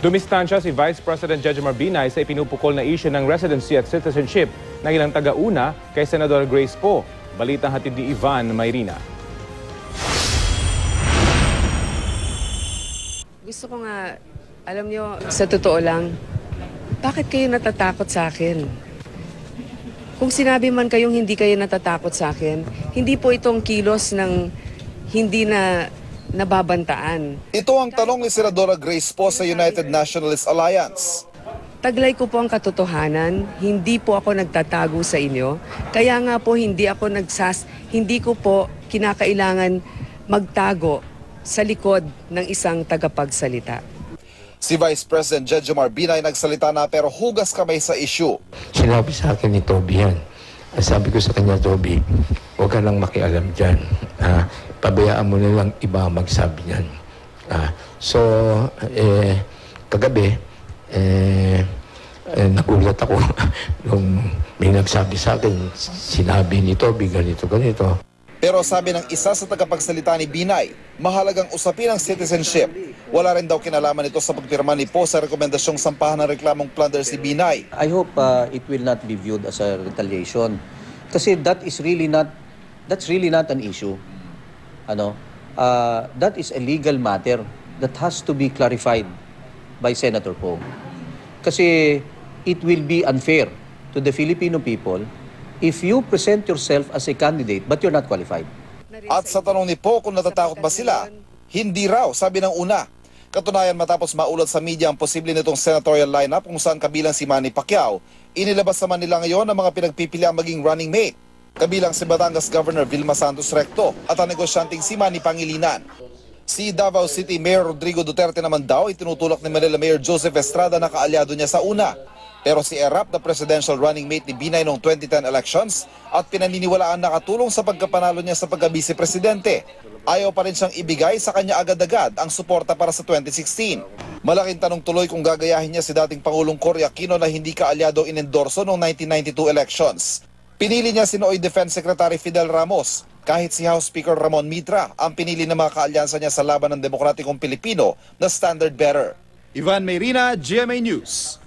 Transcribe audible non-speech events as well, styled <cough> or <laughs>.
Dumistansya si Vice President Jejomar Binay sa ipinupukol na issue ng residency at citizenship ng ilang taga-una kay Senador Grace Poe. Balitang hatid ni Ivan Mayrina. Gusto ko nga, alam nyo, sa totoo lang, bakit kayo natatakot sa akin? Kung sinabi man kayong hindi kayo natatakot sa akin, hindi po itong kilos ng hindi na nababantaan. Ito ang tanong ni Senadora Grace po sa United Nationalist Alliance. Taglay ko po ang katotohanan, hindi po ako nagtatago sa inyo. Kaya nga po hindi ako nagsas, hindi ko po kinakailangan magtago sa likod ng isang tagapagsalita. Si Vice President Jejomar Binay nagsalita na pero hugas kamay sa issue. Sinabi sa akin ni Toby yan. Sabi ko sa kanya, Toby, huwag ka lang makialam dyan. Ah, pabayaan mo na lang iba magsabi niyan. Ah, so, eh, kagabi, eh, eh, nagulat ako <laughs> nung may nagsabi sa akin, sinabi ni Toby, ganito, ganito. Pero sabi ng isa sa tagapagsalita ni Binay, mahalagang usapin ang citizenship. Wala rin daw kinalaman ito sa pagpirma ni Po sa rekomendasyong sampahan ng reklamong plunder si Binay. I hope uh, it will not be viewed as a retaliation. Kasi that is really not that's really not an issue. Ano? Uh, that is a legal matter that has to be clarified by Senator Poe. Kasi it will be unfair to the Filipino people if you present yourself as a candidate but you're not qualified. At sa tanong ni Po kung natatakot ba sila, hindi raw, sabi ng una. Katunayan matapos maulat sa media ang posible nitong senatorial lineup kung saan kabilang si Manny Pacquiao, inilabas naman nila ngayon ang mga pinagpipiliang maging running mate. Kabilang si Batangas Governor Vilma Santos Recto at ang negosyanteng si Manny Pangilinan. Si Davao City Mayor Rodrigo Duterte naman daw itinutulak ni Manila Mayor Joseph Estrada na kaalyado niya sa una. Pero si Erap na presidential running mate ni Binay noong 2010 elections at pinaniniwalaan nakatulong sa pagkapanalo niya sa pagka-vice presidente. Ayaw pa rin siyang ibigay sa kanya agad-agad ang suporta para sa 2016. Malaking tanong tuloy kung gagayahin niya si dating Pangulong Cory Aquino na hindi kaalyado inendorso noong 1992 elections. Pinili niya si Nooy Defense Secretary Fidel Ramos kahit si House Speaker Ramon Mitra ang pinili ng mga kaalyansa niya sa laban ng demokratikong Pilipino na standard bearer. Ivan Mayrina, GMA News.